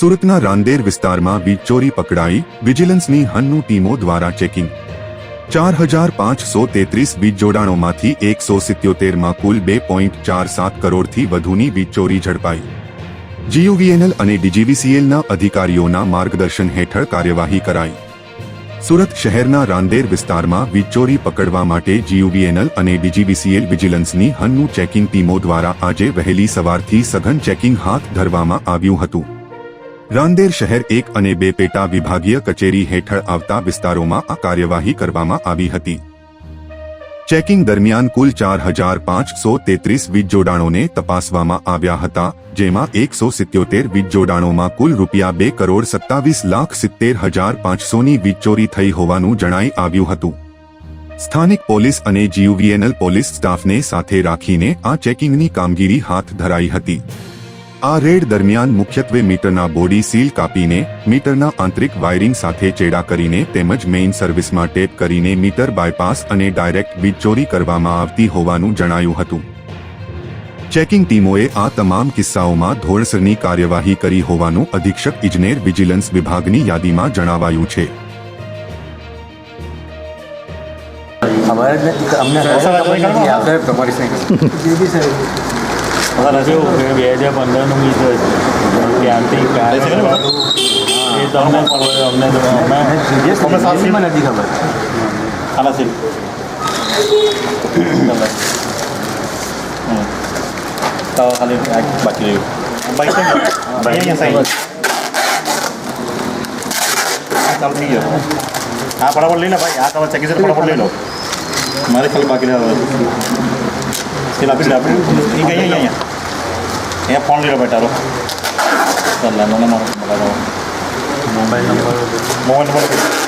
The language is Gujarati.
સુરતના રાંદેર વિસ્તારમાં વીજ ચોરી પકડાઈ વિજિલન્સની હન્નુ ટીમો દ્વારા ચેકિંગ. ચાર હજાર પાંચસો તેત્રીસ વીજ જોડાણોમાંથી એકસો સિત્યોતેરમાં કુલ બે પોઈન્ટ ચાર સાત કરોડથી વધુની વીજ ચોરી ઝડપાઈ. જીયુવીએનએલ અને ડીજીવીસીએલના અધિકારીઓના માર્ગદર્શન હેઠળ કાર્યવાહી કરાઈ. સુરત શહેરના રાંદેર વિસ્તારમાં વીજ ચોરી પકડવા માટે જીયુવીએનએલ અને ડીજીવીસીએલ વિજિલન્સની હન્નુ ચેકિંગ ટીમો દ્વારા આજે વહેલી સવારથી સઘન ચેકિંગ હાથ ધરવામાં આવ્યું હતું. રાંદેર શહેર એક અને બે પેટા વિભાગીય કચેરી હેઠળ આવતા વિસ્તારોમાં આ કાર્યવાહી કરવામાં આવી હતી. ચેકિંગ દરમિયાન કુલ ચાર હજાર પાંચસો તેત્રીસ વીજ જોડાણોને તપાસવામાં આવ્યા હતા, જેમાં એકસો સિત્યોતેર વીજ જોડાણોમાં કુલ રૂપિયા બે કરોડ સત્તાવીસ લાખ સિત્તેર હજાર પાંચસોની વીજ ચોરી થઈ હોવાનું જણાઈ આવ્યું હતું. સ્થાનિક પોલીસ અને જીયુવીએનએલ પોલીસ સ્ટાફને સાથે રાખીને આ ચેકિંગની કામગીરી હાથ ધરાઈ હતી. આ રેડ દરમિયાન મુખ્યત્વે મીટરના બોડી સીલ કાપીને મીટરના આંતરિક વાયરિંગ સાથે ચેડા કરીને તેમજ મેઇન સર્વિસમાં ટેપ કરીને મીટર બાયપાસ અને ડાયરેક્ટ વીજ ચોરી કરવામાં આવતી હોવાનું જણાયું હતું. ચેકિંગ ટીમોએ આ તમામ કિસ્સાઓમાં ધોળસરની કાર્યવાહી કરી હોવાનું અધિક્ષક ઇજનેર વિજિલન્સ વિભાગની યાદીમાં જણાવાયું છે. અમારે અમને તમારી અમારા કેવું કે બે હજાર પંદરનું છે. ત્યાંથી કારણવાળું એ તમને ખબર અમને તો નથી ખબર. આના છે તો ખાલી બાકી રહ્યું. હા ફટાફટ લઈ લો ભાઈ. આ તમે ચેકી છે ફટાફટ લઈ લો. મારે ખાલી બાકી રહ્યા પેલા પેલા આપણે એ ગઈ અહીંયા અહીંયા અહીંયા ફોન લઈ